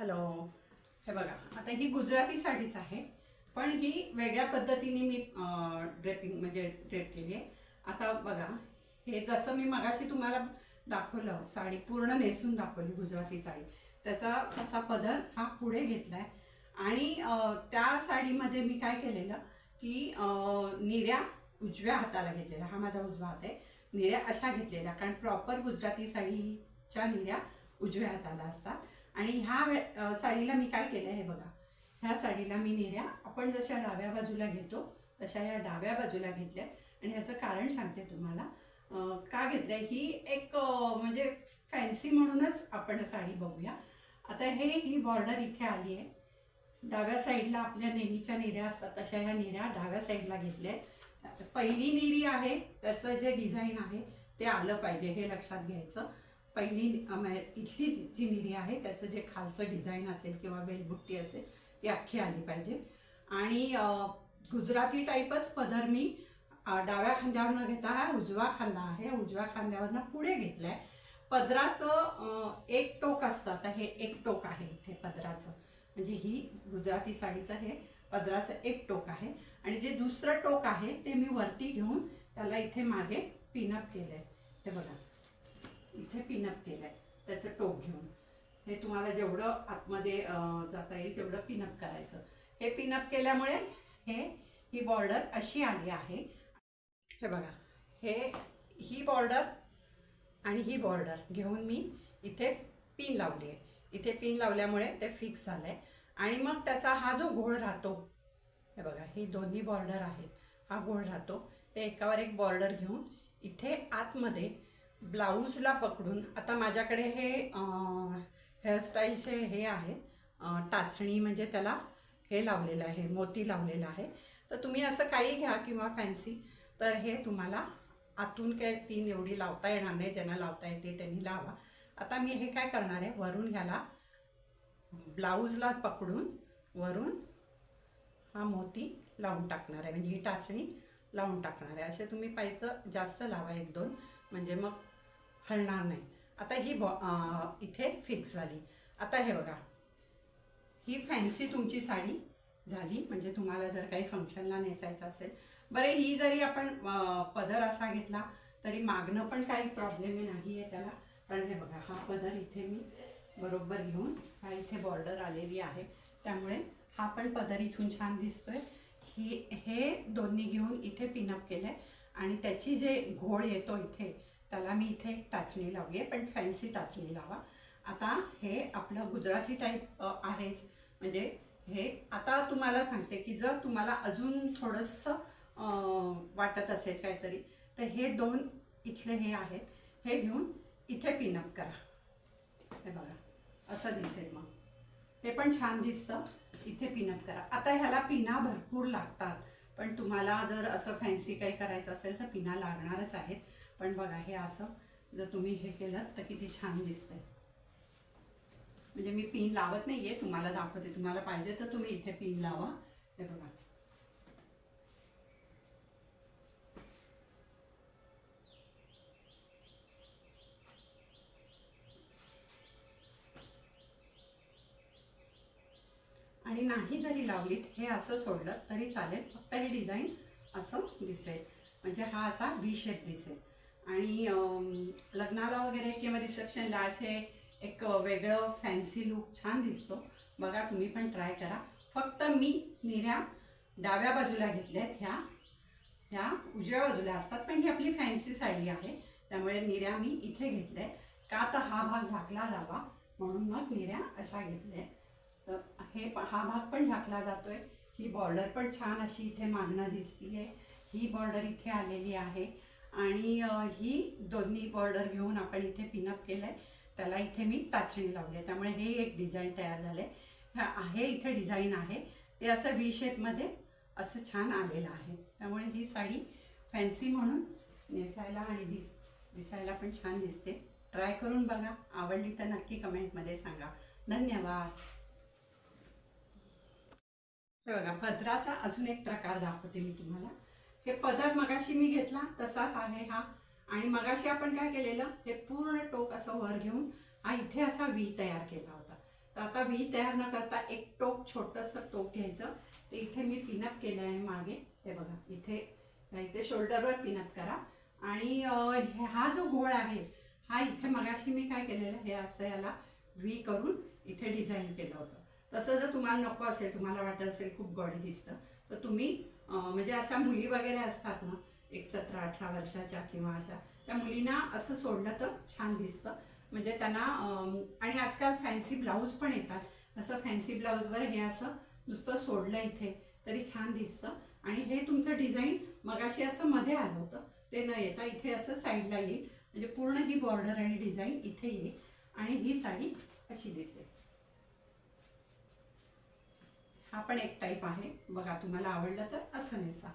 Hello. हे बघा आता ही गुजराती साडीच आहे पण ही वेगळ्या पद्धतीने मी ड्रेपिंग म्हणजे ड्रेप केली आहे. आता बघा हे जसं मी मगाशी तुम्हाला दाखवलं साडी पूर्ण नेसून दाखवली गुजराती साडी. त्याचा असा पदर हा पुढे घेतला आहे आणि त्या साडीमध्ये मी काय केलेलं की निऱ्या निर्या उजव्या हाताला घेतलेला हा माझा उजवा हात आहे निर्या अशा घेतलेल्या कारण प्रॉपर गुजराती साडीच्या निर्या उजव्या हाताला असतात. आणि ह्या साडीला मी काय केलं हे बघा. ह्या साडीला मी निर्या आपण जशा डाव्या बाजूला घेतो तशा या डाव्या बाजूला घेतल्या. आणि ह्याचं कारण सांगते तुम्हाला. का घेतलंय? ही एक म्हणजे फॅन्सी म्हणूनच आपण साडी बघूया. आता हे ही बॉर्डर इथे आली आहे. डाव्या साईडला आपल्या नेहमीच्या निर्या असतात तशा ह्या निर्या डाव्या साईडला घेतल्या आहेत. पहिली निरी आहे त्याचं जे डिझाईन आहे ते आलं पाहिजे हे लक्षात घ्यायचं. पहिली म्हणजे इथली जी निरी आहे त्याचं जे खालचं डिझाईन असेल किंवा बेलबुट्टी असेल ती अख्खी आली पाहिजे. आणि गुजराती टाईपच पदर मी डाव्या खांद्यावर न घेता हा उजवा खांदा आहे. उजव्या खांद्यावरनं पुढे घेतलाय. पदराचं एक टोक असतं. आता हे एक टोक आहे इथे पदराचं. म्हणजे ही गुजराती साडीचं हे पदराचं एक टोक आहे. आणि जे दुसरं टोक आहे ते मी वरती घेऊन त्याला इथे मागे पिनअप केलं आहे हे बघा. इथे पिनअप केलंय. त्याचं टोक घेऊन. हे तुम्हाला जेवढं आतमध्ये जाता येईल तेवढं पिनअप करायचं. हे पिनअप केल्यामुळे हे ही बॉर्डर अशी आली आहे. हे बघा. हे ही बॉर्डर आणि ही बॉर्डर घेऊन मी इथे पिन लावली आहे. इथे पिन लावल्यामुळे ते फिक्स झालं आहे आणि मग त्याचा हा जो घोळ राहतो हे बघा ही दोन्ही बॉर्डर आहेत. हा घोळ राहतो. ते एकावर एक बॉर्डर घेऊन इथे आतमध्ये ब्लाऊजला पकडून आता माझ्याकडे हे हेअरस्टाईलचे हे आहे. टाचणी म्हणजे त्याला हे लावलेलं आहे मोती लावलेलं आहे. तर तुम्ही असं काही घ्या किंवा फॅन्सी तर हे तुम्हाला आतून काय पिन एवढी लावता येणार नाही ज्यांना लावता येते त्यांनी लावा. आता मी हे काय करणार आहे वरून ह्याला ब्लाऊजला पकडून वरून हा मोती लावून टाकणार आहे. म्हणजे ही टाचणी लावून टाकणार आहे. असे तुम्ही पाहिजे जास्त लावा एक दोन. म्हणजे मग हलणार नाही. आता ही बॉ इथे फिक्स झाली. आता हे बघा. ही फॅन्सी तुमची साडी झाली. म्हणजे तुम्हाला जर काही फंक्शनला नेसायचं असेल. बरे ही जरी आपण पदर असा घेतला तरी मागणं पण काही प्रॉब्लेम नाही आहे त्याला. कारण हे बघा हा पदर इथे मी बरोबर घेऊन हा इथे बॉर्डर आलेली आहे. त्यामुळे हा पण पदर इथून छान दिसतोय. ही हे दोन्ही घेऊन इथे पिनअप केलं आहे आणि त्याची जे घोळ येतो इथे त्याला मी इथे एक टाचणी लावली आहे पण फॅन्सी टाचणी लावा. आता हे आपलं गुजराती टाईप आहेच. म्हणजे हे आता तुम्हाला सांगते की जर तुम्हाला अजून थोडंसं वाटत असेल काहीतरी तर हे दोन इथले हे आहेत. हे घेऊन इथे पिनअप करा. हे बघा असं दिसेल मग. हे पण छान दिसतं. इथे पिनअप करा. आता ह्याला पिना भरपूर लागतात पण तुम्हाला जर असं फॅन्सी काही करायचं असेल तर पिना लागणारच आहेत. पण बघा हे असं जर तुम्ही हे केलं तर किती छान दिसतंय. म्हणजे मी पिन लावत नाहीये तुम्हाला दाखवते. तुम्हाला पाहिजे तर तुम्ही इथे पिन लावा. हे बघा. आणि नाही जरी लावलीत हे असं सोडलं तरी चालेल. फक्त हे डिझाईन असं दिसेल. म्हणजे हा असा व्ही शेप दिसेल. आणि लग्नाला वगैरे किंवा रिसेप्शनला असे एक वेगळं फॅन्सी लुक छान दिसतो. बघा तुम्ही पण ट्राय करा. फक्त मी निऱ्या डाव्या बाजूला घेतल्या आहेत ह्या. ह्या उजव्या बाजूला असतात पण ही आपली फॅन्सी साडी आहे. त्यामुळे निऱ्या मी इथे घेतल्या आहेत का तर हा भाग झाकला जावा म्हणून मग निऱ्या अशा घेतल्या आहेत तर हे प- हा भाग पण झाकला जातोय. ही बॉर्डर पण छान अशी इथे मागणं दिसतीये. ही बॉर्डर इथे आलेली आहे. आणि ही दोन्ही बॉर्डर घेऊन आपण इथे पिनअप केलं आहे त्याला इथे मी टाचणी लावली आहे. त्यामुळे हे एक डिझाईन तयार झालंय. आहे हे इथे डिझाईन आहे. ते असं व्ही शेपमध्ये असं छान आलेलं आहे. त्यामुळे ही साडी फॅन्सी म्हणून नेसायला आणि दिस दिसायला पण छान दिसते. ट्राय करून बघा. आवडली तर नक्की कमेंटमध्ये सांगा. धन्यवाद. हे बघा भद्राचा अजून एक प्रकार दाखवते मी तुम्हाला. हे पदर मगाशी मी घेतला तसाच आहे हा. आणि मगाशी आपण काय केलेलं हे पूर्ण टोक असं वर घेऊन हा इथे असा व्ही तयार केला होता. तर आता व्ही तयार न करता एक टोक छोटंसं टोक घ्यायचं. ते इथे मी पिनअप केलं आहे मागे. हे बघा इथे इथे शोल्डरवर पिनअप करा. आणि हा जो घोळ आहे हा इथे मगाशी मी काय केलेलं हे असं याला व्ही करून इथे डिझाईन केलं होतं. तसं जर तुम्हाला नको असेल तुम्हाला वाटत असेल खूप गॉडी दिसतं तर तुम्ही म्हणजे अशा मुली वगैरे असतात ना एक सतरा अठरा वर्षाच्या किंवा अशा त्या मुलींना असं सोडलं तर छान दिसतं. म्हणजे त्यांना आणि आजकाल फॅन्सी ब्लाऊज पण येतात. असं फॅन्सी ब्लाऊजवर हे असं नुसतं सोडलं इथे तरी छान दिसतं. आणि हे तुमचं डिझाईन मगाशी असं मध्ये आलं होतं ते न येता इथे असं साईडला येईल. म्हणजे पूर्ण ही बॉर्डर आणि डिझाईन इथे येईल. आणि ही साडी अशी दिसेल. हा पण एक टाईप आहे. बघा तुम्हाला आवडलं तर असं नेसा.